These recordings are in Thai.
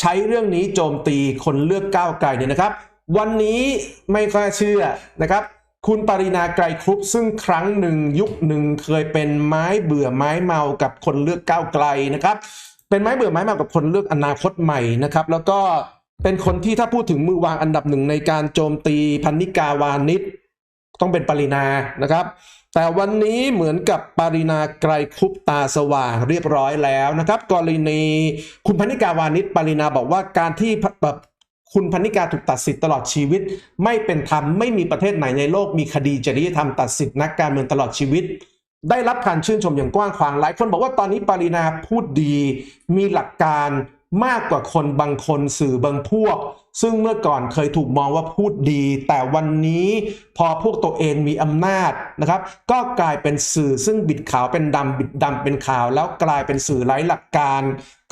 ใช้เรื่องนี้โจมตีคนเลือกก้าวไกลเนี่ยนะครับ วันนี้ไม่ค่อยเชื่อนะครับ คุณปรินาไกรครุปซึ่งครั้งหนึ่งยุคหนึ่งเคยเป็นไม้เบื่อไม้เมากับคนเลือกก้าวไกลนะครับ เป็นไม้เบื่อไม้เมากับคนเลือกอนาคตใหม่นะครับ แล้วก็เป็นคนที่ถ้าพูดถึงมือวางอันดับหนึ่งในการโจมตีพันนิกาวานิชต้องเป็นปรินานะครับ แต่วันนี้เหมือนกับปรินาไกรคุปตาสว่างเรียบร้อยแล้วนะครับกรณีคุณพนิกาวานิชปรินาบอกว่าการที่แบบคุณพนิกาถูกตัดสิทธิ์ตลอดชีวิต ไม่เป็นธรรมไม่มีประเทศไหนในโลกมีคดีจริยธรรมตัดสิทธินักการเมืองตลอดชีวิต ได้รับการชื่นชมอย่างกว้างขวางหลายคนบอกว่าตอนนี้ปรินาพูดดีมีหลักการ มากกว่าคนบางคนสื่อบางพวก ซึ่งเมื่อก่อนเคยถูกมองว่าพูดดี แต่วันนี้พอพวกตัวเองมีอำนาจนะครับ ก็กลายเป็นสื่อซึ่งบิดขาวเป็นดำบิดดำเป็นขาว แล้วกลายเป็นสื่อไร้หลักการ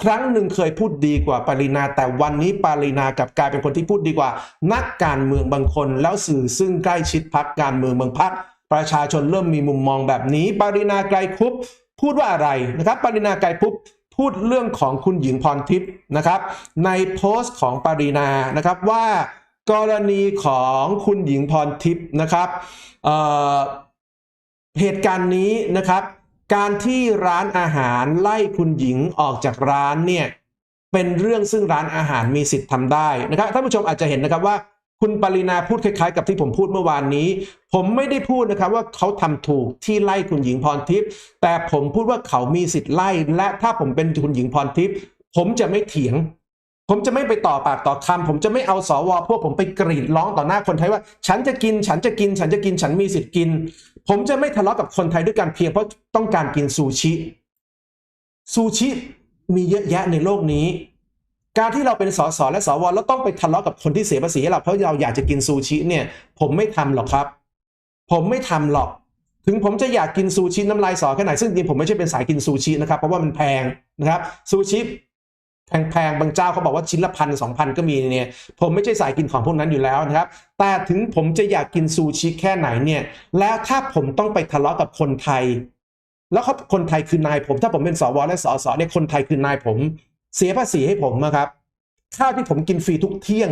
ครั้งหนึ่งเคยพูดดีกว่าปรินา แต่วันนี้ปรินากลับกลายเป็นคนที่พูดดีกว่า นักการเมืองบางคน แล้วสื่อซึ่งใกล้ชิดพักการเมืองบางพักประชาชนเริ่มมีมุมมองแบบนี้ ปรินาไกรคุปพูดว่าอะไรนะครับ ปรินาไกรคุป พูดเรื่องของคุณหญิงพรทิพย์นะครับ ในโพสต์ของปรินานะครับว่ากรณีของคุณหญิงพรทิพย์นะครับเเหตุการณ์นี้นะครับ การที่ร้านอาหารไล่คุณหญิงออกจากร้านเนี่ยเป็นเรื่องซึ่งร้านอาหารมีสิทธิ์ทำได้นะครับท่านผู้ชมอาจจะเห็นนะครับว่า คุณปรินาพูดคล้ายๆ กับที่ผมพูดเมื่อวานนี้ ผมไม่ได้พูดนะครับว่าเขาทำถูกที่ไล่คุณหญิงพรทิพย์แต่ผมพูดว่าเขามีสิทธิ์ไล่ และถ้าผมเป็นคุณหญิงพรทิพย์ผมจะไม่เถียง ผมจะไม่ไปต่อปากต่อคำผมจะไม่เอาสวพวกผมไปกรีดร้องต่อหน้าคนไทยว่า ฉันจะกิน ฉันจะกิน ฉันจะกิน ฉันมีสิทธิ์กิน ผมจะไม่ทะเลาะกับคนไทยด้วยกันเพียงเพราะต้องการกินซูชิซูชิมีเยอะแยะในโลกนี้ การที่เราเป็นสสและสวแล้วต้องไปทะเลาะกับคนที่เสียภาษีให้เราเพราะเราอยากจะกินซูชิเนี่ย ผมไม่ทำหรอกครับ ผมไม่ทำหรอก ถึงผมจะอยากกินซูชิน้ำลายสอแค่ไหนซึ่งจริงผมไม่ใช่เป็นสายกินซูชินะครับเพราะว่ามันแพงนะครับซูชิแพงๆ บางเจ้าเขาบอกว่าชิ้นละพันสองพันก็มีเนี่ย ผมไม่ใช่สายกินของพวกนั้นอยู่แล้วนะครับ แต่ถึงผมจะอยากกินซูชิแค่ไหนเนี่ย แล้วถ้าผมต้องไปทะเลาะกับคนไทย แล้วเขาคนไทยคือนายผม ถ้าผมเป็นสวและสสเนี่ยคนไทยคือนายผม เสียภาษีให้ผมนะครับข้าวที่ผมกินฟรีทุกเที่ยง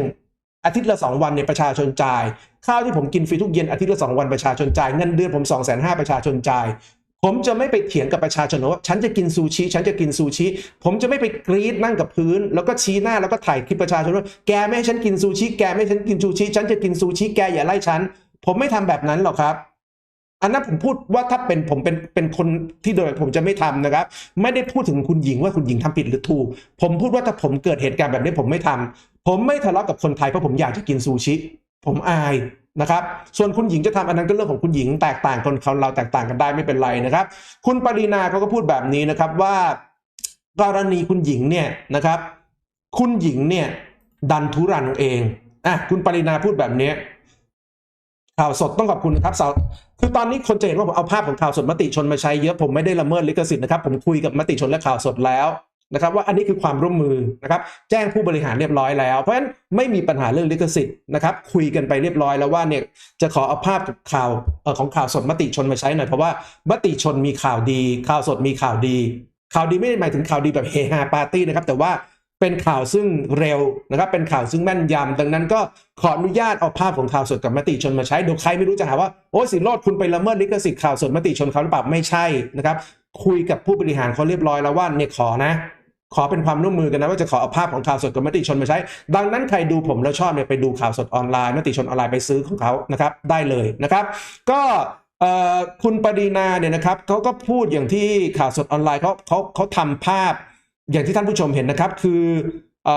อาทิตย์ละสองวันเนี่ยประชาชนจ่าย ข้าวที่ผมกินฟรีทุกเย็นอาทิตย์ละสองวันประชาชนจ่ายเงินเดือนผมสองแสนห้าประชาชนจ่ายผมจะไม่ไปเถียงกับประชาชนว่าฉันจะกินซูชิฉันจะกินซูชิผมจะไม่ไปกรีดนั่งกับพื้น แล้วก็ชี้หน้าแล้วก็ถ่ายคลิปประชาชนว่าแกไม่ให้ฉันกินซูชิแกไม่ให้ฉันกินซูชิฉันจะกินซูชิแกอย่าไล่ฉันผมไม่ทำแบบนั้นหรอกครับ อันนั้นผมพูดว่าถ้าเป็นผมเป็นเป็นคนที่โดยผมจะไม่ทำนะครับ ไม่ได้พูดถึงคุณหญิงว่าคุณหญิงทำผิดหรือถูก ผมพูดว่าถ้าผมเกิดเหตุการณ์แบบนี้ผมไม่ทำผมไม่ทะเลาะกับคนไทยเพราะผมอยากจะกินซูชิ ผมอายนะครับ ส่วนคุณหญิงจะทำอันนั้นก็เรื่องของคุณหญิงแตกต่างคนเขาเราแตกต่างกันได้ไม่เป็นไรนะครับ คุณปรินาเขาก็พูดแบบนี้นะครับว่ากรณีคุณหญิงเนี่ยนะครับ คุณหญิงเนี่ยดันทุรังเองอะคุณปรินาพูดแบบนี้ ข่าวสดต้องขอบคุณนะครับสาวคือตอนนี้คนจะเห็นว่าผมเอาภาพของข่าวสดมติชนมาใช้เยอะผมไม่ได้ละเมิดลิขสิทธิ์นะครับผมคุยกับมติชนและข่าวสดแล้วนะครับว่าอันนี้คือความร่วมมือนะครับแจ้งผู้บริหารเรียบร้อยแล้ว เพราะฉะนั้นไม่มีปัญหาเรื่องลิขสิทธิ์นะครับคุยกันไปเรียบร้อยแล้วว่าเนี่ยจะขอเอาภาพข่าวออของข่าวสดมติชนมาใช้หน่อยเพราะว่ามติชนมีข่าวดี ข่าวสดมีข่าวดี ข่าวดีไม่ได้หมายถึงข่าวดีแบบเฮฮาปาร์ตี้นะครับแต่ว่า เป็นข่าวซึ่งเร็วนะครับ เป็นข่าวซึ่งแม่นยำดังนั้นก็ขออนุญาตเอาภาพของข่าวสดกับมติชนมาใช้เดี๋ยวใครไม่รู้จะหาว่าโอ้สิโรดคุณไปละเมิดลิขสิทธิ์ข่าวสดมติชนเขาหรือเปล่าไม่ใช่นะครับ คุยกับผู้บริหารเขาเรียบร้อยแล้วว่าเนี่ยขอนะ ขอเป็นความร่วมมือกันนะว่าจะขอเอาภาพของข่าวสดกับมติชนมาใช้ ดังนั้นใครดูผมแล้วชอบเนี่ยไปดูข่าวสดออนไลน์มติชนออนไลน์ไปซื้อของเขานะครับได้เลยนะครับ ก็คุณปรีนาเนี่ยนะครับเขาก็พูดอย่างที่ข่าวสดออนไลน์เขาเขาเขาทำภาพ อย่างที่ท่านผู้ชมเห็นนะครับ คืออ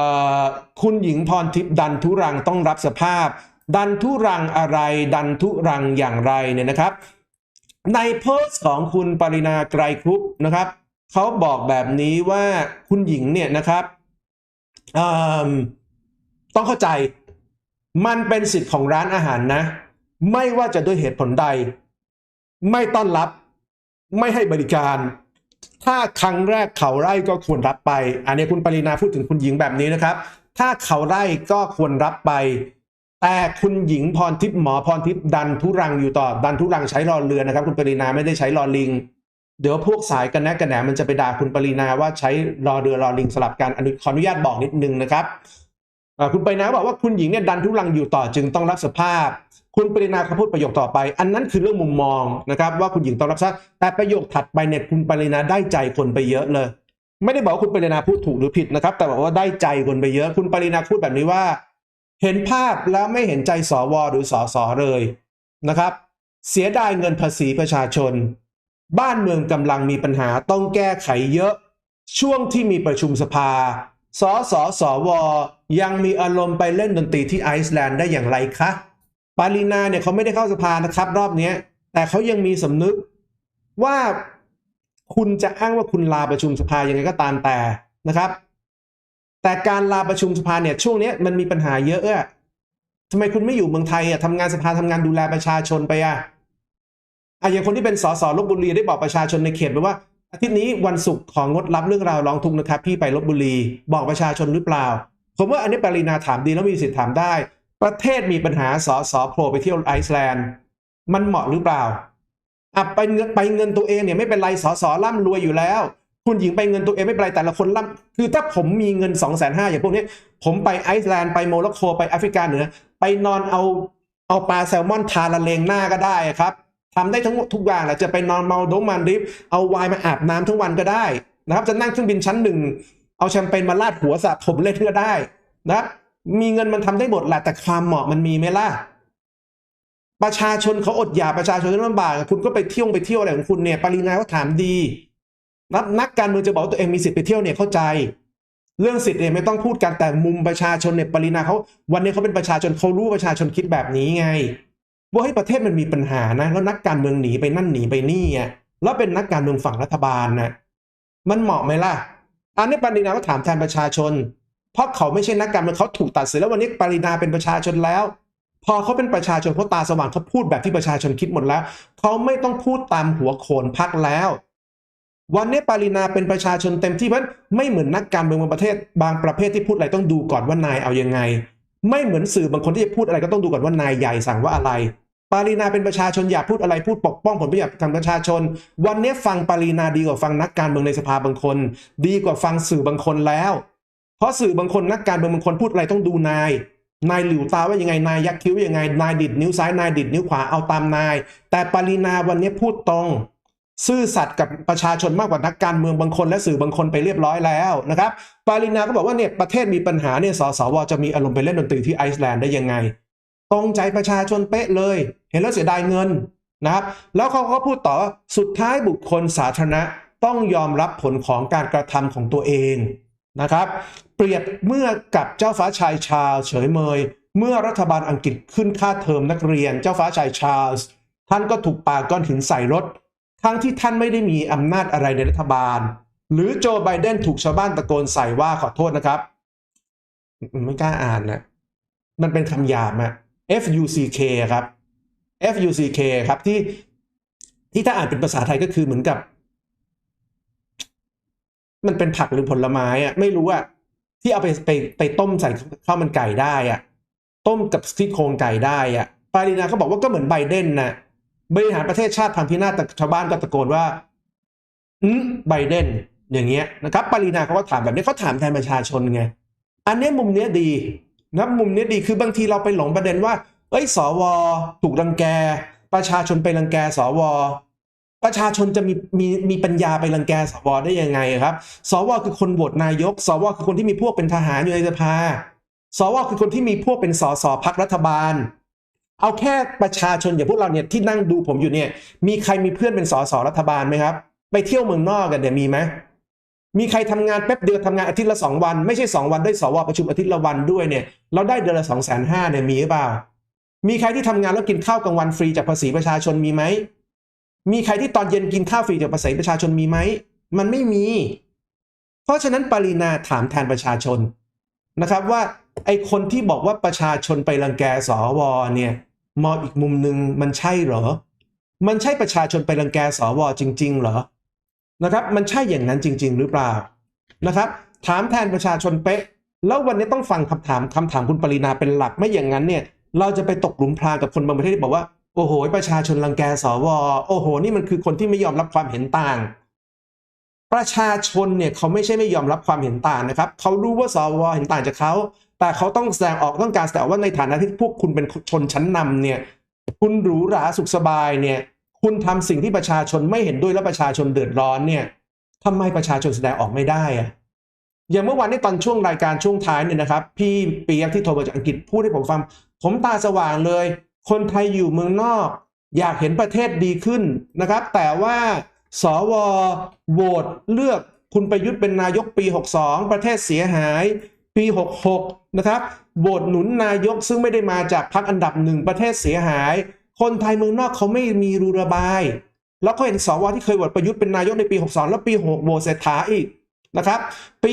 คุณหญิงพรทิพย์ดันทุรังต้องรับสภาพ ดันทุรังอะไร ดันทุรังอย่างไรเนี่ยนะครับ ในโพสต์ของคุณปรินาไกรครุปนะครับเขาบอกแบบนี้ว่าคุณหญิงเนี่ยนะครับต้องเข้าใจมันเป็นสิทธิ์ของร้านอาหารนะ ไม่ว่าจะด้วยเหตุผลใด ไม่ต้อนรับ ไม่ให้บริการ ถ้าครั้งแรกเขาไร่ก็ควรรับไป อันนี้คุณปรินาพูดถึงคุณหญิงแบบนี้นะครับ ถ้าเขาไร่ก็ควรรับไป แต่คุณหญิงพรทิพย์หมอพรทิพย์ดันทุรังอยู่ต่อ ดันทุรังใช้รอเรือนะครับ คุณปรินาไม่ได้ใช้รอลิง เดี๋ยวพวกสายกันแนกันแหนมันจะไปด่าคุณปรินาว่าใช้รอเรือรอลิงสลับกันอนุขออนุญาตบอกนิดนึงนะครับคุณไปนาบอกว่าคุณหญิงเนี่ยดันทุลังอยู่ต่อจึงต้องรับสภาพ คุณปรินาเขาพูดประโยคต่อไป อันนั้นคือเรื่องมุมมองนะครับ ว่าคุณหญิงต้องรับทราบแต่ประโยคถัดไปเนี่ยคุณปรินาได้ใจคนไปเยอะเลย ไม่ได้บอกว่าคุณปรินาพูดถูกหรือผิดนะครับ แต่บอกว่าได้ใจคนไปเยอะ คุณปรินาพูดแบบนี้ว่า เห็นภาพแล้วไม่เห็นใจสวหรือสสเลยนะครับ เสียดายเงินภาษีประชาชน บ้านเมืองกำลังมีปัญหาต้องแก้ไขเยอะ ช่วงที่มีประชุมสภาสสสวยังมีอารมณ์ไปเล่นดนตรีที่ไอซ์แลนด์ได้อย่างไรคะ ปารีนาเนี่ยเขาไม่ได้เข้าสภานะครับ รอบนี้แต่เขายังมีสำนึกว่าคุณจะอ้างว่าคุณลาประชุมสภายังไงก็ตามแต่นะครับ แต่การลาประชุมสภาเนี่ยช่วงนี้มันมีปัญหาเยอะอะทำไมคุณไม่อยู่เมืองไทยอะทำงานสภาทำงานดูแลประชาชนไปอะอะอย่างคนที่เป็นสสลบบุรีได้บอกประชาชนในเขตไปว่าอาทิตย์นี้วันศุกร์ของงดรับเรื่องราวร้องทุกข์นะครับ พี่ไปลบบุรีบอกประชาชนหรือเปล่า ผมว่าอันนี้ปรินาถามดีแล้วมีสิทธิ์ถามได้ ประเทศมีปัญหาสสโผล่ไปเที่ยวไอซ์แลนด์ มันเหมาะหรือเปล่าอะไปเงินไปเงินตัวเองเนี่ยไม่เป็นไรสสร่ำรวยอยู่แล้ว คุณหญิงไปเงินตัวเองไม่เป็นไรแต่ละคนร่ำคือถ้าผมมีเงิน2องแสนห้าอย่างพวกนี้ ผมไปไอซ์แลนด์ไปโมร็อกโกไปแอฟริกาเหนือไปนอนเอาเอาปลาแซลมอนทาละเลงหน้าก็ได้ครับทำได้ทั้งทุกอย่างแหละจะไปนอนเมาโดมันดิฟเอาไวน์มาอาบน้ำทั้งวันก็ได้นะครับ จะนั่งเครื่องบินชั้นหนึ่งเอาแชมเปญมาลาดหัวสระผมเล่นก็ได้นะครับ มีเงินมันทำได้หมดแหละแต่ความเหมาะมันมีไหมล่ะ ประชาชนเขาอดอยากประชาชนเขาลำบากคุณก็ไปเที่ยวไปเที่ยวอะไรของคุณเนี่ย ปรินาเขาถามดีนักนักการเมืองจะบอกตัวเองมีสิทธิ์ไปเที่ยวเนี่ยเข้าใจ เรื่องสิทธิ์เนี่ยไม่ต้องพูดกันแต่มุมประชาชนเนี่ยปรินาเขาวันนี้เขาเป็นประชาชนเขารู้ประชาชนคิดแบบนี้ไง ว่าให้ประเทศมันมีปัญหานะแล้วนักการเมืองหนีไปนั่นหนีไปนี่อะแล้วเป็นนักการเมืองฝั่งรัฐบาลนะมันเหมาะไหมล่ะอันนี้ปรินาก็ถามแทนประชาชน เพราะเขาไม่ใช่นักการเมืองเขาถูกตัดสินแล้ววันนี้ปรินาเป็นประชาชนแล้ว พอเขาเป็นประชาชนเขาตาสว่างเขาพูดแบบที่ประชาชนคิดหมดแล้ว เขาไม่ต้องพูดตามหัวโขนพักแล้ว วันนี้ปรินาเป็นประชาชนเต็มที่เพราะไม่เหมือนนักการเมืองบางประเทศ บางประเภทที่พูดอะไรต้องดูก่อนว่านายเอายังไง ไม่เหมือนสื่อบางคนที่จะพูดอะไรก็ต้องดูก่อนว่านายใหญ่สั่งว่าอะไรปารีนาเป็นประชาชนอยากพูดอะไรพูดปกป้องผลประโยชน์ของประชาชน วันนี้ฟังปารีนาดีกว่าฟังนักการเมืองในสภาบางคน ดีกว่าฟังสื่อบางคนแล้ว เพราะสื่อบางคนนักการเมืองบางคนพูดอะไรต้องดูนาย นายหลิวตาว่ายังไง นายยักคิ้วยังไง นายดิดนิ้วซ้าย นายดิดนิ้วขวาเอาตามนาย แต่ปารีนาวันนี้พูดตรง ซื่อสัตย์กับประชาชนมากกว่านักการเมืองบางคนและสื่อบางคนไปเรียบร้อยแล้วนะครับ ปารินาก็บอกว่าเนี่ยประเทศมีปัญหาเนี่ยสสวจะมีอารมณ์ไปเล่นดนตรีที่ไอซ์แลนด์ได้ยังไง ตรงใจประชาชนเป๊ะเลย เห็นแล้วเสียดายเงินนะครับ แล้วเขาก็พูดต่อว่าสุดท้ายบุคคลสาธารณะต้องยอมรับผลของการกระทำของตัวเองนะครับ เปรียบเมื่อกับเจ้าฟ้าชายชาร์ล์เฉยเมย เมื่อรัฐบาลอังกฤษขึ้นค่าเทอมนักเรียน เจ้าฟ้าชายชาร์ลส์ท่านก็ถูกปาก้อนหินใส่รถ ทั้งที่ท่านไม่ได้มีอำนาจอะไรในรัฐบาล หรือโจไบเดนถูกชาวบ้านตะโกนใส่ว่าขอโทษนะครับไม่กล้าอ่านนะมันเป็นคำหยาบอะ F U C K ครับ F U C K ครับที่ที่ถ้าอ่านเป็นภาษาไทยก็คือเหมือนกับ มันเป็นผักหรือผลไม้อะไม่รู้อะ ที่เอาไปไปไปต้มใส่ข้าวมันไก่ได้อะต้มกับที่โครงไก่ได้อะปารีนาเขาบอกว่าก็เหมือนไบเดนนะบริหารประเทศชาติพังพินาศแต่ชาวบ้านก็ตะโกนว่าอืมไบเดนอย่างเงี้ยนะครับ ปารีนาเขาก็ถามแบบนี้เขาถามแทนประชาชนไง อันนี้มุมเนี้ยดีนะมุมเนี้ยดีคือบางทีเราไปหลงประเด็นว่า เอ้ยสว ถูกรังแก ประชาชนไปรังแกสว ประชาชนจะมีมีมีปัญญาไปรังแกสวได้ยังไงครับ สวคือคนโหวตนายก สวคือคนที่มีพวกเป็นทหารอยู่ในสภา สวคือคนที่มีพวกเป็นสสพักรัฐบาล เอาแค่ประชาชนอย่างพวกเราเนี่ยที่นั่งดูผมอยู่เนี่ย มีใครมีเพื่อนเป็นสสรัฐบาลไหมครับ ไปเที่ยวเมืองนอกกันเนี่ยมีไหมมีใครทำงานแป๊บเดียวทำงานอาทิตย์ละสองวัน ไม่ใช่สองวันด้วยสวประชุมอาทิตย์ละวันด้วยเนี่ยเราได้เดือนละสองแสนห้าเนี่ยมีหรือเปล่า มีใครที่ทำงานแล้วกินข้าวกลางวันฟรีจากภาษีประชาชนมีไหม มีใครที่ตอนเย็นกินข้าวฟรีจากภาษีประชาชนมีไหม มันไม่มี เพราะฉะนั้นปรินาถามแทนประชาชนนะครับว่าไอคนที่บอกว่าประชาชนไปรังแกสวเนี่ยมองอีกมุมหนึ่งมันใช่เหรอ มันใช่ประชาชนไปรังแกสวจริง ๆ เหรอนะครับ มันใช่อย่างนั้นจริง ๆ หรือเปล่านะครับ ถามแทนประชาชนเป๊ะ แล้ววันนี้ต้องฟังคำถามคำถามคุณปรินาเป็นหลักไม่อย่างนั้นเนี่ย เราจะไปตกหลุมพรางกับคนบางประเทศที่บอกว่า โอ้โห ประชาชนรังแกสวโอ้โห นี่มันคือคนที่ไม่ยอมรับความเห็นต่าง ประชาชนเนี่ยเขาไม่ใช่ไม่ยอมรับความเห็นต่างนะครับเขารู้ว่าสวเห็นต่างจากเขาแต่เขาต้องแสดงออกต้องการแสดงว่าในฐานะที่พวกคุณเป็นชนชั้นนำเนี่ยคุณหรูหราสุขสบายเนี่ยคุณทำสิ่งที่ประชาชนไม่เห็นด้วยและประชาชนเดือดร้อนเนี่ยทำไมประชาชนแสดงออกไม่ได้อะอย่างเมื่อวานในตอนช่วงรายการช่วงท้ายเนี่ยนะครับ พี่เปียกที่โทรมาจากอังกฤษพูดให้ผมฟัง ผมตาสว่างเลย คนไทยอยู่เมืองนอก อยากเห็นประเทศดีขึ้นนะครับ แต่ว่าสวโหวตเลือกคุณประยุทธ์เป็นนายกปี 62 ประเทศเสียหายปี 66 นะครับโหวตหนุนนายกซึ่งไม่ได้มาจากพรรคอันดับหนึ่งประเทศเสียหาย คนไทยเมืองนอกเขาไม่มีรูระบาย แล้วก็เห็นสวที่เคยโหวตประยุทธ์เป็นนายกในปี 62 แล้วปี 6 โหวตเศรษฐาอีกนะครับ ปี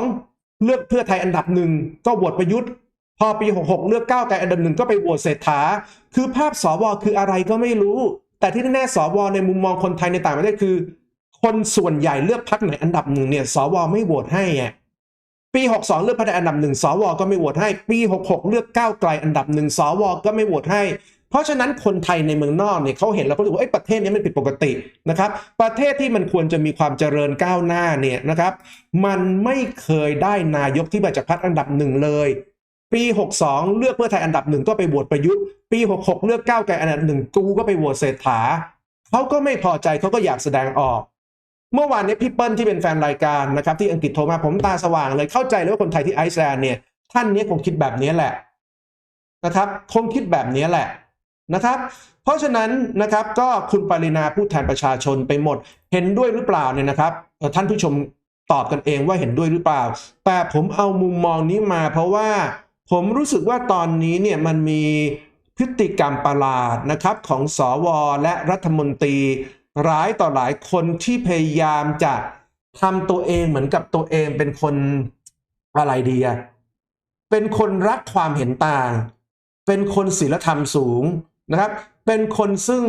62 เลือกเพื่อไทยอันดับหนึ่งก็โหวตประยุทธ์ พอปี 66 เลือกก้าวไกลอันดับหนึ่งก็ไปโหวตเศรษฐา คือภาพสวคืออะไรก็ไม่รู้ แต่ที่แน่ๆสวในมุมมองคนไทยในต่างประเทศคือ คนส่วนใหญ่เลือกพรรคไหนอันดับหนึ่งเนี่ยสวไม่โหวตให้ไงปี 62 เลือกพรรคใดอันดับหนึ่งสวก็ไม่โหวตให้ ปี 66 เลือกก้าวไกลอันดับหนึ่งสวก็ไม่โหวตให้ เพราะฉะนั้นคนไทยในเมืองนอกเนี่ยเขาเห็นแล้วเขารู้สึกว่าประเทศนี้มันผิดปกตินะครับ ประเทศที่มันควรจะมีความเจริญก้าวหน้าเนี่ยนะครับ มันไม่เคยได้นายกที่มาจากพรรคอันดับหนึ่งเลย ปี 62 เลือกเพื่อไทยอันดับหนึ่งก็ไปโหวตประยุทธ์ปี 66 เลือกก้าวไกลอันดับหนึ่งกูก็ไปโหวตเศรษฐาเขาก็ไม่พอใจเขาก็อยากแสดงออก เมื่อวานนี้พี่เปิ้ลที่เป็นแฟนรายการนะครับที่อังกฤษโทรมาผมตาสว่างเลยเข้าใจเลยว่าคนไทยที่ไอซ์แลนด์เนี่ยท่านนี้คงคิดแบบนี้แหละนะครับคงคิดแบบนี้แหละนะครับ เพราะฉะนั้นนะครับก็คุณปรินาพูดแทนประชาชนไปหมด เห็นด้วยหรือเปล่าเนี่ยนะครับท่านผู้ชมตอบกันเองว่าเห็นด้วยหรือเปล่า แต่ผมเอามุมมองนี้มาเพราะว่า ผมรู้สึกว่าตอนนี้เนี่ยมันมีพฤติกรรมประหลาดนะครับของสวและรัฐมนตรีร้ายต่อหลายคนที่พยายามจะทำตัวเองเหมือนกับตัวเองเป็นคนอะไรดีอะเป็นคนรักความเห็นต่าง เป็นคนศีลธรรมสูงนะครับ เป็นคนซึ่ง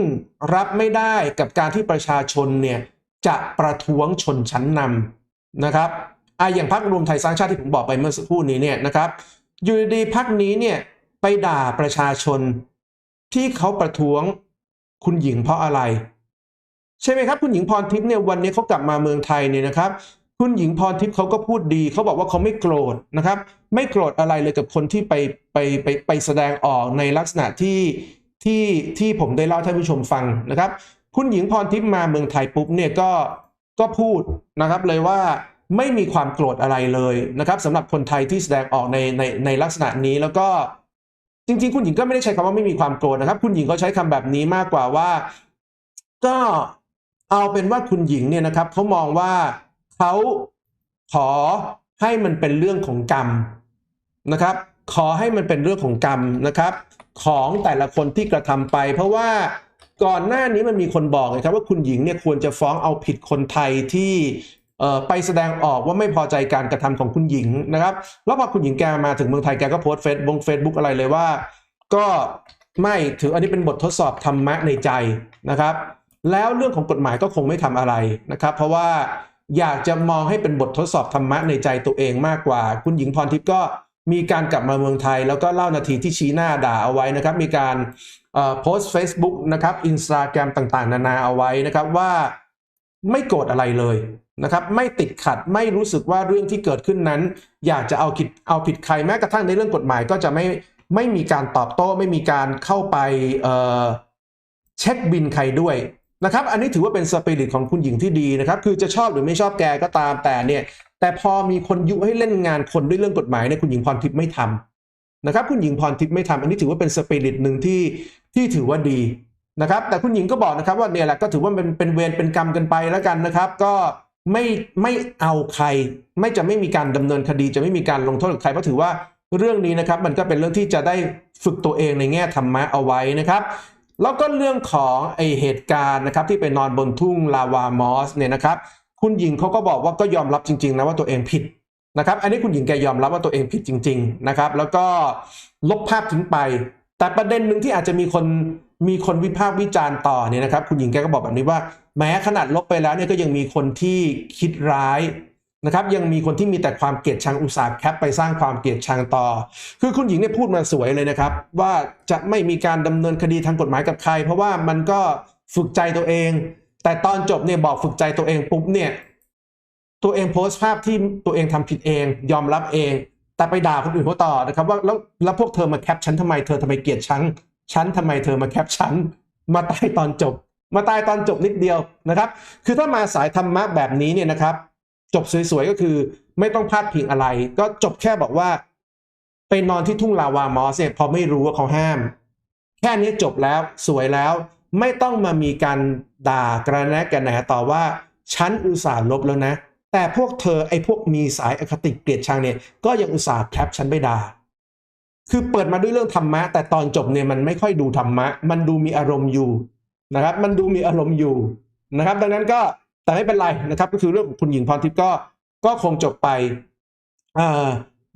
รับไม่ได้กับการที่ประชาชนเนี่ยจะประท้วงชนชั้นนำนะครับอะอย่างพรรครวมไทยสร้างชาติที่ผมบอกไปเมื่อสักครู่นี้เนี่ยนะครับ อยู่ดีๆพรรคนี้เนี่ยไปด่าประชาชน ที่เขาประท้วงคุณหญิงเพราะอะไร ใช่ไหมครับ คุณหญิงพรทิพย์เนี่ยวันนี้เขากลับมาเมืองไทยเนี่ยนะครับ คุณหญิงพรทิพย์เขาก็พูดดีเขาบอกว่าเขาไม่โกรธนะครับ ไม่โกรธอะไรเลยกับคนที่ไปไปไปไปแสดงออกในลักษณะที่ที่ที่ผมได้เล่าให้ท่านผู้ชมฟังนะครับ คุณหญิงพรทิพย์มาเมืองไทยปุ๊บเนี่ยก็ก็พูดนะครับเลยว่า ไม่มีความโกรธอะไรเลยนะครับสำหรับคนไทยที่แสดงออกในในในลักษณะนี้แล้วก็จริง ๆ คุณหญิงก็ไม่ได้ใช้คำว่าไม่มีความโกรธนะครับ คุณหญิงเขาใช้คำแบบนี้มากกว่าว่า ก็เอาเป็นว่าคุณหญิงเนี่ยนะครับเขามองว่าเขาขอให้มันเป็นเรื่องของกรรมนะครับ ขอให้มันเป็นเรื่องของกรรมนะครับ ของแต่ละคนที่กระทำไป เพราะว่าก่อนหน้านี้มันมีคนบอกนะครับว่าคุณหญิงเนี่ยควรจะฟ้องเอาผิดคนไทยที่ ไปแสดงออกว่าไม่พอใจการกระทำของคุณหญิงนะครับ แล้วพอคุณหญิงแกมาถึงเมืองไทยแกก็โพสต์เฟซบุ๊กเฟซบุ๊กอะไรเลยว่า ก็ไม่ถืออันนี้เป็นบททดสอบธรรมะในใจนะครับ แล้วเรื่องของกฎหมายก็คงไม่ทำอะไรนะครับ เพราะว่าอยากจะมองให้เป็นบททดสอบธรรมะในใจตัวเองมากกว่า คุณหญิงพรทิพย์ก็มีการกลับมาเมืองไทย แล้วก็เล่านาทีที่ชี้หน้าด่าเอาไว้นะครับ มีการโพสต์ Facebook นะครับอินสตาแกรมต่างๆ นานาเอาไว้นะครับว่าไม่โกรธอะไรเลย นะครับไม่ติดขัดไม่รู้สึกว่าเรื่องที่เกิดขึ้นนั้น อยากจะเอาผิดเอาผิดใครแม้กระทั่งในเรื่องกฎหมายก็จะไม่ไม่มีการตอบโต้ ไม่มีการเข้าไปเอ่อเช็คบินใครด้วยนะครับอันนี้ถือว่าเป็นสปิริตของคุณหญิงที่ดีนะครับคือจะชอบหรือไม่ชอบแกก็ตามแต่เนี่ยแต่พอมีคนยุให้เล่นงานคนด้วยเรื่องกฎหมายเนี่ยคุณหญิงพรทิพย์ไม่ทำนะครับคุณหญิงพรทิพย์ไม่ทำอันนี้ถือว่าเป็นสปิริตหนึ่งที่ที่ถือว่าดีนะครับแต่คุณหญิงก็บอกนะครับว่าเนี่ยแหละก็ถือว่าเป็นเป็นเวรเป็นกรรมกันไปแล้วกันนะครับ ก็ ไม่ไม่เอาใคร ไม่จะไม่มีการดำเนินคดี จะไม่มีการลงโทษใครเพราะถือว่าเรื่องนี้นะครับ มันก็เป็นเรื่องที่จะได้ฝึกตัวเองในแง่ธรรมะเอาไว้นะครับแล้วก็เรื่องของไอเหตุการณ์นะครับที่ไปนอนบนทุ่งลาวามอสเนี่ยนะครับ คุณหญิงเขาก็บอกว่าก็ยอมรับจริงๆนะว่าตัวเองผิดนะครับ อันนี้คุณหญิงแกยอมรับว่าตัวเองผิดจริง ๆนะครับ แล้วก็ลบภาพทิ้งไป แต่ประเด็นหนึ่งที่อาจจะมีคน มีคนวิพากษ์วิจารณ์ต่อเนี่ยนะครับ คุณหญิงแกก็บอกแบบนี้ว่า แม้ขนาดลบไปแล้วเนี่ยก็ยังมีคนที่คิดร้ายนะครับ ยังมีคนที่มีแต่ความเกลียดชังอุตสาห์แคปไปสร้างความเกลียดชังต่อ คือคุณหญิงเนี่ยพูดมาสวยเลยนะครับ ว่าจะไม่มีการดำเนินคดีทางกฎหมายกับใคร เพราะว่ามันก็ฝึกใจตัวเอง แต่ตอนจบเนี่ยบอกฝึกใจตัวเองปุ๊บเนี่ยตัวเองโพสต์ภาพที่ตัวเองทำผิดเอง ยอมรับเอง แต่ไปด่าคนอื่นเขาต่อนะครับว่าแล้วแล้วพวกเธอมาแคปฉันทำไมเธอทำไมเกลียดฉัน ฉันทำไมเธอมาแคปฉันมาตายตอนจบ มาตายตอนจบนิดเดียวนะครับ คือถ้ามาสายธรรมะแบบนี้เนี่ยนะครับ จบสวยๆก็คือไม่ต้องพาดพิงอะไร ก็จบแค่บอกว่า ไปนอนที่ทุ่งลาวามอสเนี่ยพอไม่รู้ว่าเขาห้าม แค่นี้จบแล้วสวยแล้วไม่ต้องมามีการด่ากระแนะกระแหนต่อว่าฉันอุตส่าห์ลบแล้วนะ แต่พวกเธอไอ้พวกมีสายอคติเกลียดชังเนี่ยก็ยังอุตส่าห์แคปฉันไปด่า คือเปิดมาด้วยเรื่องธรรมะ แต่ตอนจบเนี่ยมันไม่ค่อยดูธรรมะ มันดูมีอารมณ์อยู่นะครับ มันดูมีอารมณ์อยู่นะครับ ดังนั้นก็แต่ไม่เป็นไรนะครับ ก็คือเรื่องของคุณหญิงพรทิพย์ก็ก็คงจบไป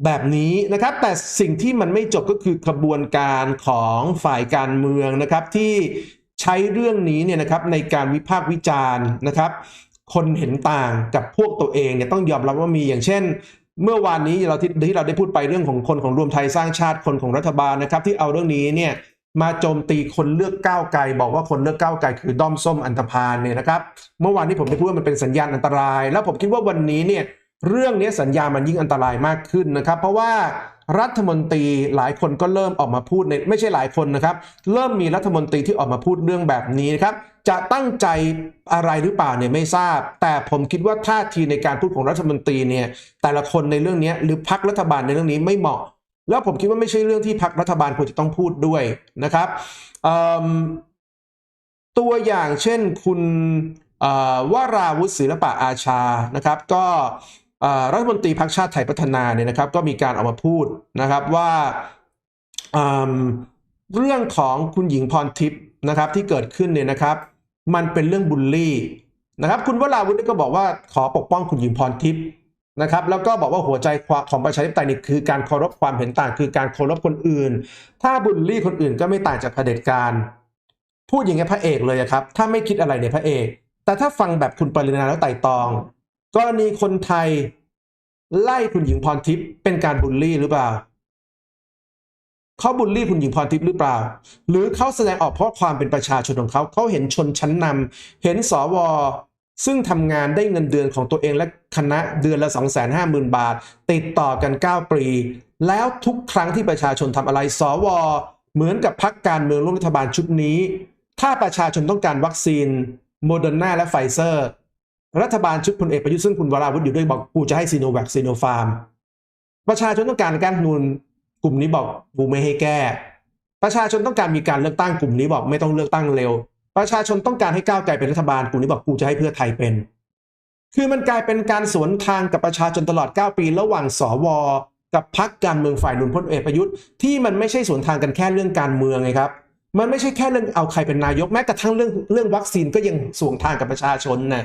แบบนี้นะครับ แต่สิ่งที่มันไม่จบก็คือขบวนการของฝ่ายการเมืองนะครับ ที่ใช้เรื่องนี้เนี่ยนะครับในการวิพากษ์วิจารณ์นะครับ คนเห็นต่างกับพวกตัวเองเนี่ยต้องยอมรับว่ามีอย่างเช่น เมื่อวานนี้เราที่ที่เราได้พูดไปเรื่องของคนของรวมไทยสร้างชาติคนของรัฐบาลนะครับ ที่เอาเรื่องนี้เนี่ยมาโจมตีคนเลือกก้าวไกล บอกว่าคนเลือกก้าวไกลคือด้อมส้มอันธพาลเนี่ยนะครับ เมื่อวานนี้ผมได้พูดว่ามันเป็นสัญญาณอันตราย แล้วผมคิดว่าวันนี้เนี่ยเรื่องนี้สัญญาณมันยิ่งอันตรายมากขึ้นนะครับ เพราะว่า รัฐมนตรีหลายคนก็เริ่มออกมาพูดในไม่ใช่หลายคนนะครับ เริ่มมีรัฐมนตรีที่ออกมาพูดเรื่องแบบนี้นะครับ จะตั้งใจอะไรหรือเปล่าเนี่ยไม่ทราบ แต่ผมคิดว่าท่าทีในการพูดของรัฐมนตรีเนี่ยแต่ละคนในเรื่องนี้หรือพักรัฐบาลในเรื่องนี้ไม่เหมาะ แล้วผมคิดว่าไม่ใช่เรื่องที่พักรัฐบาลควรจะต้องพูดด้วยนะครับตัวอย่างเช่นคุณเอ่อวราวุฒิศิลปะอาชานะครับ ก็ รัฐมนตรีพรรคชาติไทยพัฒนาเนี่ยนะครับก็มีการออกมาพูดนะครับว่าเรื่องของคุณหญิงพรทิพย์นะครับที่เกิดขึ้นเนี่ยนะครับ มันเป็นเรื่องบูลลี่นะครับ คุณวราวุฒิก็บอกว่าขอปกป้องคุณหญิงพรทิพย์นะครับ แล้วก็บอกว่าหัวใจของประชาธิปไตยนี่คือการเคารพความเห็นต่าง คือการเคารพคนอื่น ถ้าบุลลี่คนอื่นก็ไม่ต่างจากเผด็จการ พูดอย่างนี้พระเอกเลยครับ ถ้าไม่คิดอะไรเนี่ยพระเอก แต่ถ้าฟังแบบคุณปรินาแล้วไต่ตอง กรณีคนไทย ไล่คุณหญิงพรทิพย์เป็นการบูลลี่หรือเปล่าเขาบูลลี่คุณหญิงพรทิพย์หรือเปล่า หรือเขาแสดงออกเพราะความเป็นประชาชนของเขาเขาเห็นชนชั้นนำเห็นสวซึ่งทำงานได้เงินเดือนของตัวเองและคณะเดือนละ 250,000 บาท ติดต่อกัน 9 ปี แล้วทุกครั้งที่ประชาชนทำอะไร สว เหมือนกับพักการเมืองร่วมรัฐบาลชุดนี้ ถ้าประชาชนต้องการวัคซีนโมเดอร์นาและไฟเซอร์ รัฐบาลชุดพลเอกประยุทธ์ซึ่งคุณวราวุฒิอยู่ด้วยบอกกูจะให้ซีโนแวคซีโนฟาร์มประชาชนต้องการการนูนกลุ่มนี้บอกกูไม่ให้แก้ ประชาชนต้องการมีการเลือกตั้งกลุ่มนี้บอกไม่ต้องเลือกตั้งเร็ว ประชาชนต้องการให้ก้าวไกลเป็นรัฐบาลกลุ่มนี้บอกกูจะให้เพื่อไทยเป็น คือมันกลายเป็นการสวนทางกับประชาชนตลอด 9 ปีระหว่างสวกับพักการเมืองฝ่ายหนุนพลเอกประยุทธ์ที่มันไม่ใช่สวนทางกันแค่เรื่องการเมืองไงครับมันไม่ใช่แค่เรื่องเอาใครเป็นนายกแม้กระทั่งเรื่องเรื่องวัคซีนก็ยังสวนทางกับประชาชนนะ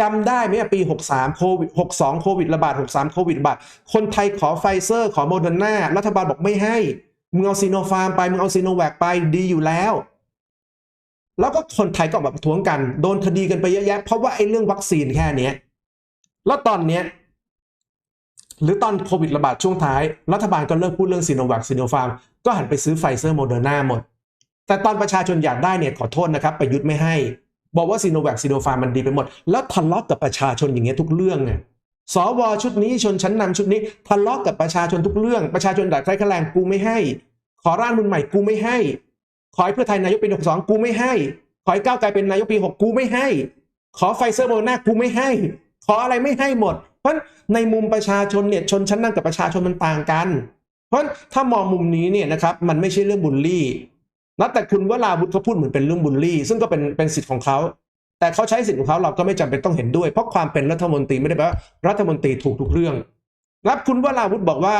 จำได้ไหมอะปี 63 โควิด 62 โควิดระบาด 63 โควิดระบาด คนไทยขอไฟเซอร์ ขอโมเดอร์นารัฐบาลบอกไม่ให้ มึงเอาซีโนฟาร์มไป มึงเอาซีโนแวคไปดีอยู่แล้ว แล้วก็คนไทยก็ออกมาประท้วงกัน โดนคดีกันไปเยอะแยะ เพราะว่าไอ้เรื่องวัคซีนแค่เนี้ยแล้วตอนเนี้ยหรือตอนโควิดระบาดช่วงท้าย รัฐบาลก็เลิกพูดเรื่องซีโนแวคซีโนฟาร์ม ก็หันไปซื้อไฟเซอร์โมเดอร์นาหมด แต่ตอนประชาชนอยากได้เนี่ยขอโทษนะครับ ประยุทธ์ไม่ให้ บอกว่าซีโนแวคซีโนฟาร์มมันดีไปหมด แล้วทะเลาะกับประชาชนอย่างเงี้ยทุกเรื่องไงสวชุดนี้ชนชั้นนำชุดนี้ทะเลาะกับประชาชนทุกเรื่อง ประชาชนด่าใครขแรงกูไม่ให้ ขอร่างรุ่นใหม่กูไม่ให้ ขอให้เพื่อไทยนายกปี62กูไม่ให้ ขอให้ก้าวไกลเป็นนายกปี6กูไม่ให้ ขอไฟเซอร์โมเดอร์นากูไม่ให้ ขออะไรไม่ให้หมด เพราะในมุมประชาชนเนี่ยชนชั้นนำกับประชาชนมันต่างกัน เพราะถ้ามองมุมนี้เนี่ยนะครับมันไม่ใช่เรื่องบูลลี่ นะแต่คุณวราวุฒิเขาพูดเหมือนเป็นเรื่องบูลลี่ ซึ่งก็เป็นเป็นสิทธิ์ของเขาแต่เขาใช้สิทธิ์ของเขาเราก็ไม่จำเป็นต้องเห็นด้วย เพราะความเป็นรัฐมนตรีไม่ได้แปลว่ารัฐมนตรีถูกทุกเรื่องรับคุณวราวุฒิบอกว่า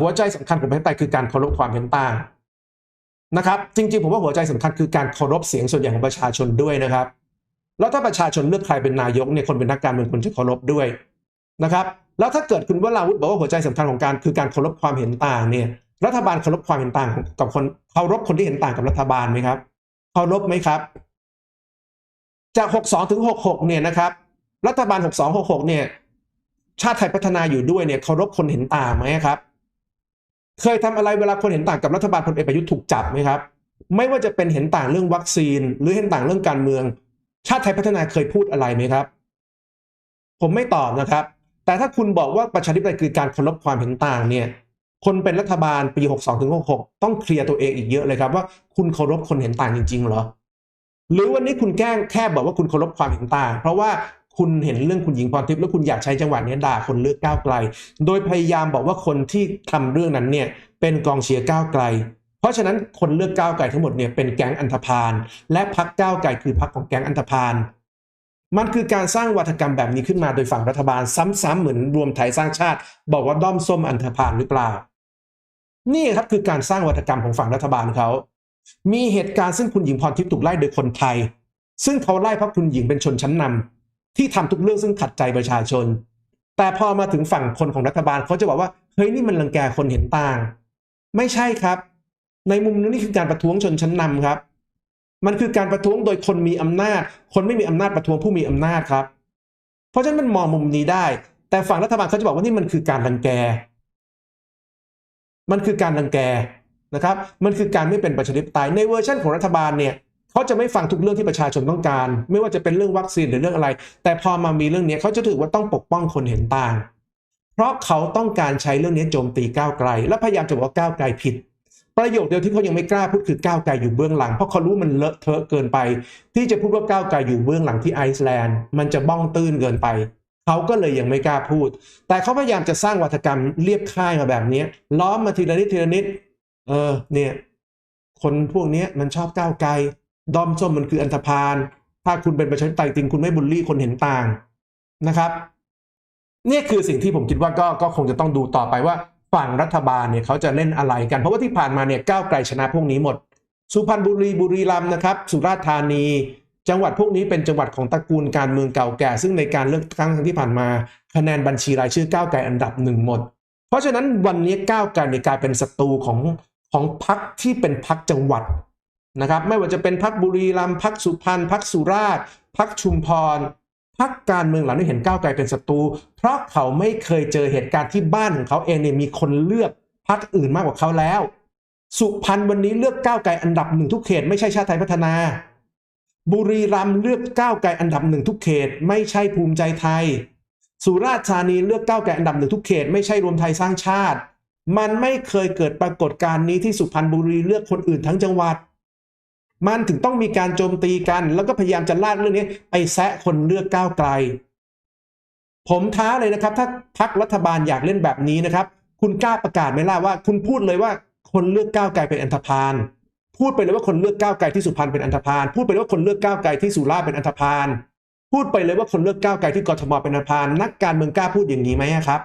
หัวใจสำคัญของประชาธิปไตยคือการเคารพความเห็นต่างนะครับ จริงๆผมว่าหัวใจสำคัญคือการเคารพเสียงส่วนใหญ่ของประชาชนด้วยนะครับ แล้วถ้าประชาชนเลือกใครเป็นนายกเนี่ยคนเป็นนักการเมืองควรจะเคารพด้วยนะครับ แล้วถ้าเกิดคุณวราวุฒิบอกว่าหัวใจสำคัญของการคือการเคารพความเห็นต่างเนี่ย รัฐบาลเคารพความเห็นต่างกับคนเคารพคนที่เห็นต่างกับรัฐบาลไหมครับเคารพไหมครับ จาก 62 ถึง 66 เนี่ยนะครับ รัฐบาล 62 66 เนี่ย ชาติไทยพัฒนาอยู่ด้วยเนี่ยเคารพคนเห็นต่างไหมครับ เคยทำอะไรเวลาคนเห็นต่างกับรัฐบาลพลเอกประยุทธ์ถูกจับไหมครับ ไม่ว่าจะเป็นเห็นต่างเรื่องวัคซีน หรือเห็นต่างเรื่องการเมือง ชาติไทยพัฒนาเคยพูดอะไรไหมครับ ผมไม่ตอบนะครับ แต่ถ้าคุณบอกว่าประชาธิปไตยคือการเคารพความเห็นต่างเนี่ย คนเป็นรัฐบาลปี 62ถึง66 ต้องเคลียร์ตัวเองอีกเยอะเลยครับว่าคุณเคารพคนเห็นต่างจริง ๆ เหรอ หรือวันนี้คุณแกล้งแค่บอกว่าคุณเคารพความเห็นต่าง เพราะว่าคุณเห็นเรื่องคุณหญิงพรทิพย์แล้วคุณอยากใช้จังหวะนี้ด่าคนเลือกก้าวไกล โดยพยายามบอกว่าคนที่ทำเรื่องนั้นเนี่ยเป็นกองเชียร์ก้าวไกล เพราะฉะนั้นคนเลือกก้าวไกลทั้งหมดเนี่ยเป็นแก๊งอันธพาลและพักก้าวไกลคือพักของแก๊งอันธพาลมันคือการสร้างวัฒกรรมแบบนี้ขึ้นมาโดยฝั่งรัฐบาล ซ้ำๆเหมือนรวมไทยสร้างชาติ บอกว่าด้อมส้มอันธพาลหรือเปล่า นี่ครับคือการสร้างวัฒกรรมของฝั่งรัฐบาลเขา มีเหตุการณ์ซึ่งคุณหญิงพรทิพย์ถูกไล่โดยคนไทย ซึ่งเขาไล่เพราะคุณหญิงเป็นชนชั้นนำที่ทำทุกเรื่องซึ่งขัดใจประชาชน แต่พอมาถึงฝั่งคนของรัฐบาลเขาจะบอกว่าเฮ้ยนี่มันรังแกคนเห็นต่าง ไม่ใช่ครับ ในมุมนึงนี่คือการประท้วงชนชั้นนำครับ มันคือการประท้วงโดยคนมีอำนาจ คนไม่มีอำนาจประท้วงผู้มีอำนาจครับ เพราะฉะนั้นมันมองมุมนี้ได้ แต่ฝั่งรัฐบาลเขาจะบอกว่านี่มันคือการรังแก มันคือการรังแกนะครับ มันคือการไม่เป็นประชาธิปไตยในเวอร์ชันของรัฐบาลเนี่ยเขาจะไม่ฟังทุกเรื่องที่ประชาชนต้องการ ไม่ว่าจะเป็นเรื่องวัคซีนหรือเรื่องอะไร แต่พอมามีเรื่องนี้เขาจะถือว่าต้องปกป้องคนเห็นต่าง เพราะเขาต้องการใช้เรื่องนี้โจมตีก้าวไกล และพยายามจะบอกว่าก้าวไกลผิด ประโยคเดียวที่เขายังไม่กล้าพูดคือก้าวไกลอยู่เบื้องหลัง เพราะเขารู้มันเลอะเทอะเกินไป ที่จะพูดว่าก้าวไกลอยู่เบื้องหลังที่ไอซ์แลนด์ มันจะบ้องตื้นเกินไป เขาก็เลยยังไม่กล้าพูด แต่เขาพยายามจะสร้างวัฒกรรมเรียบค่ายมาแบบนี้ล้อมมาทีละนิดทีละนิด เออ เนี่ย คนพวกนี้มันชอบก้าวไกล ดอมส้มมันคืออันธพาล ถ้าคุณเป็นประชาธิปไตยจริงคุณไม่บูลลี่คนเห็นต่างนะครับ นี่คือสิ่งที่ผมคิดว่าก็ก็คงจะต้องดูต่อไปว่าฝั่งรัฐบาลเนี่ยเขาจะเล่นอะไรกัน เพราะว่าที่ผ่านมาเนี่ยก้าวไกลชนะพวกนี้หมด สุพรรณบุรีบุรีรัมย์นะครับ สุราษฎร์ธานี จังหวัดพวกนี้เป็นจังหวัดของตระกูลการเมืองเก่าแก่ ซึ่งในการเลือกตั้งที่ผ่านมาคะแนนบัญชีรายชื่อก้าวไกลอันดับหนึ่งหมด เพราะฉะนั้นวันนี้ก้าวไกลเนี่ยกลายเป็นศัตรูของของพรรคที่เป็นพรรคจังหวัดนะครับไม่ว่าจะเป็นพรรคบุรีรัมย์พรรคสุพรรณพรรคสุราษฎร์พรรคชุมพรพรรคการเมืองเหล่านี้เห็นก้าวไกลเป็นศัตรูเพราะเขาไม่เคยเจอเหตุการณ์ที่บ้านของเขาเองเนี่ยมีคนเลือกพรรคอื่นมากกว่าเขาแล้ว สุพรรณวันนี้เลือกก้าวไกลอันดับหนึ่งทุกเขตไม่ใช่ชาติไทยพัฒนา บุรีรัมย์เลือกก้าวไกลอันดับหนึ่งทุกเขต ไม่ใช่ภูมิใจไทย สุราษฎร์ธานีเลือกก้าวไกลอันดับหนึ่งทุกเขต ไม่ใช่รวมไทยสร้างชาติ มันไม่เคยเกิดปรากฏการณ์นี้ที่สุพรรณบุรีเลือกคนอื่นทั้งจังหวัด มันถึงต้องมีการโจมตีกัน แล้วก็พยายามจะลากเรื่องนี้ไปแซะคนเลือกก้าวไกล ผมท้าเลยนะครับ ถ้าพักรัฐบาลอยากเล่นแบบนี้นะครับ คุณกล้าประกาศไหมล่ะว่า คุณพูดเลยว่าคนเลือกก้าวไกลเป็นอันธพาล พูดไปเลยว่าคนเลือกก้าวไกลที่สุพรรณเป็นอันธพาลพูดไปเลยว่าคนเลือกก้าวไกลที่สุราษฎร์เป็นอันธพาลพูดไปเลยว่าคนเลือกก้าวไกลที่กทมเป็นอันธพาลนักการเมืองกล้าพูดอย่างนี้ไหมครับ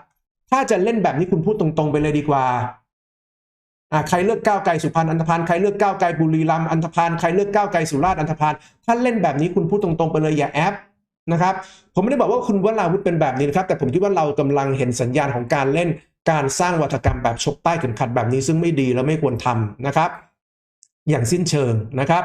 ถ้าจะเล่นแบบนี้คุณพูดตรงๆไปเลยดีกว่าใครเลือกก้าวไกลสุพรรณอันธพาลใครเลือกก้าวไกลบุรีรัมย์อันธพาลใครเลือกก้าวไกลสุราษฎร์อันธพาลถ้าเล่นแบบนี้คุณพูดตรงๆไปเลยอย่าแอปนะครับผมไม่ได้บอกว่าคุณวราวุธเป็นแบบนี้นะครับแต่ผมคิดว่าเรากำลังเห็นสัญญาณของการเล่นการสร้างวัฒกรรมแบบชกใต้เข็มขัดแบบนี้ซึ่งไม่ดีและไม่ควรทำนะครับ อย่างสิ้นเชิงนะครับ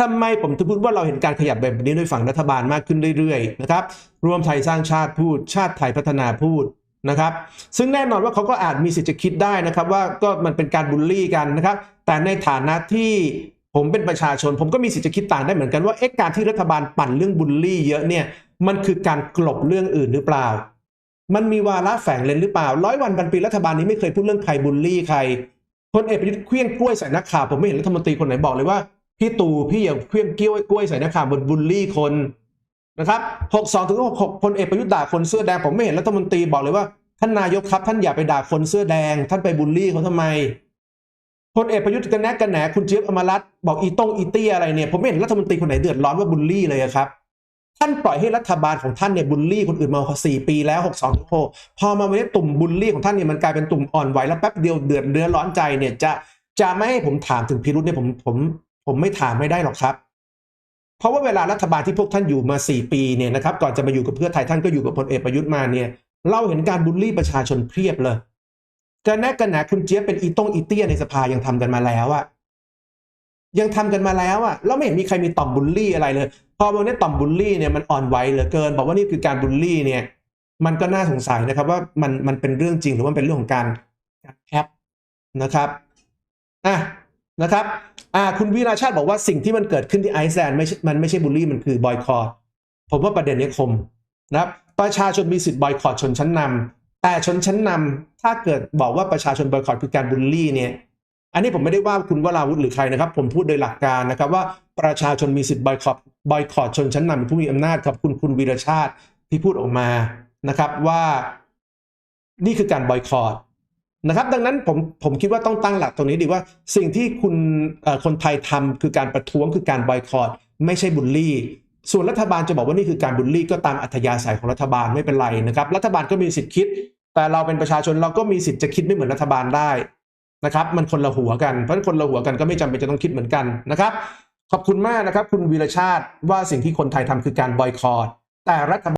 ทำไมผมถึงพูดว่าเราเห็นการขยับแบบนี้โดยฝั่งรัฐบาลมากขึ้นเรื่อยๆนะครับ รวมไทยสร้างชาติพูด ชาติไทยพัฒนาพูดนะครับ ซึ่งแน่นอนว่าเขาก็อาจมีสิทธิ์จะคิดได้นะครับ ว่าก็มันเป็นการบูลลี่กันนะครับ แต่ในฐานะที่ผมเป็นประชาชน ผมก็มีสิทธิ์จะคิดต่างได้เหมือนกันว่าเอ๊ะการที่รัฐบาลปั่นเรื่องบูลลี่เยอะเนี่ยมันคือการกลบเรื่องอื่นหรือเปล่า มันมีวาระแฝงเล่นหรือเปล่าร้อยวันพันปีรัฐบาลนี้ไม่เคยพูดเรื่องใครบูลลี่ใครพลเอกประยุทธ์เคลี้ยงกล้วยใส่นักข่าวผมไม่เห็นรัฐมนตรีคนไหนบอกเลยว่าพี่ตู่พี่อย่าเคลี้ยงเกี้ยวกล้วยใส่นักข่าวบนบูลลี่คนนะครับ62ถึง66พลเอกประยุทธ์ด่าคนเสื้อแดงผมไม่เห็นรัฐมนตรีบอกเลยว่าท่านนายกครับ ท่านอย่าไปด่าคนเสื้อแดง ท่านไปบูลลี่เขาทำไมพลเอกประยุทธ์กันแนกกันแหนคุณเจี๊ยบอมรัตบอกอีต้งอีเตี้ยอะไรเนี่ยผมไม่เห็นรัฐมนตรีคนไหนเดือดร้อนว่าบูลลี่เลยครับ ท่านปล่อยให้รัฐบาลของท่านเนี่ยบูลลี่คนอื่นมาสี่ปีแล้วหกสองหกพอมาวันนี้ตุ่มบูลลี่ของท่านเนี่ยมันกลายเป็นตุ่มอ่อนไหวแล้วแป๊บเดียวเดือดเดือร้อนใจเนี่ยจะจะไม่ให้ผมถามถึงพิรุษเนี่ยผมผมผมไม่ถามไม่ได้หรอกครับ เพราะว่าเวลารัฐบาลที่พวกท่านอยู่มาสี่ปีเนี่ยนะครับ ก่อนจะมาอยู่กับเพื่อไทยท่านก็อยู่กับพลเอกประยุทธ์มาเนี่ย เราเห็นการบูลลี่ประชาชนเพียบเลยกันแนกกันหนคุณเจี๊ยบเป็นอีต้งอีเตี้ยในสภายังทำกันมาแล้วอะ ยังทำกันมาแล้วอะแล้วไม่เห็นมีใครมีต่อมบูลลี่อะไรเลย พอวันนี้ต่อมบูลลี่เนี่ยมันอ่อนไหวเหลือเกิน บอกว่านี่คือการบูลลี่เนี่ยมันก็น่าสงสัยนะครับว่ามันมันเป็นเรื่องจริงหรือว่าเป็นเรื่องของการแคปนะครับอะนะครับอ่าคุณวีราชาติบอกว่าสิ่งที่มันเกิดขึ้นที่ไอซ์แลนด์ไม่มันไม่ใช่บูลลี่มันคือบอยคอรผมว่าประเด็นนี้คมนะครับประชาชนมีสิทธิ์บอยคอรชนชั้นนำแต่ชนชั้นนำถ้าเกิดบอกว่าประชาชนบอยคอรคือการบูลลี่เนี่ย อันนี้ผมไม่ได้ว่าคุณวราวุธหรือใครนะครับ ผมพูดโดยหลักการนะครับว่าประชาชนมีสิทธิ์บอยคอรบอยคอรชนชั้นนำผู้มีอำนาจขอบคุณคุณวีรชาติที่พูดออกมานะครับว่านี่คือการบอยคอรนะครับ ดังนั้นผมผมคิดว่าต้องตั้งหลักตรงนี้ดีว่าสิ่งที่คุณคนไทยทำคือการประท้วงคือการบอยคอรไม่ใช่บูลลี่ ส่วนรัฐบาลจะบอกว่านี่คือการบูลลี่ก็ตามอัธยาศัยของรัฐบาลไม่เป็นไรนะครับ รัฐบาลก็มีสิทธิ์คิด แต่เราเป็นประชาชนเราก็มีสิทธิ์จะคิดไม่เหมือนรัฐบาลได้ นะครับมันคนละหัวกันเพราะคนละหัวกันก็ไม่จำเป็นจะต้องคิดเหมือนกันนะครับขอบคุณมากนะครับคุณวีรชาติว่าสิ่งที่คนไทยทำคือการบอยคอรแต่รัฐบาล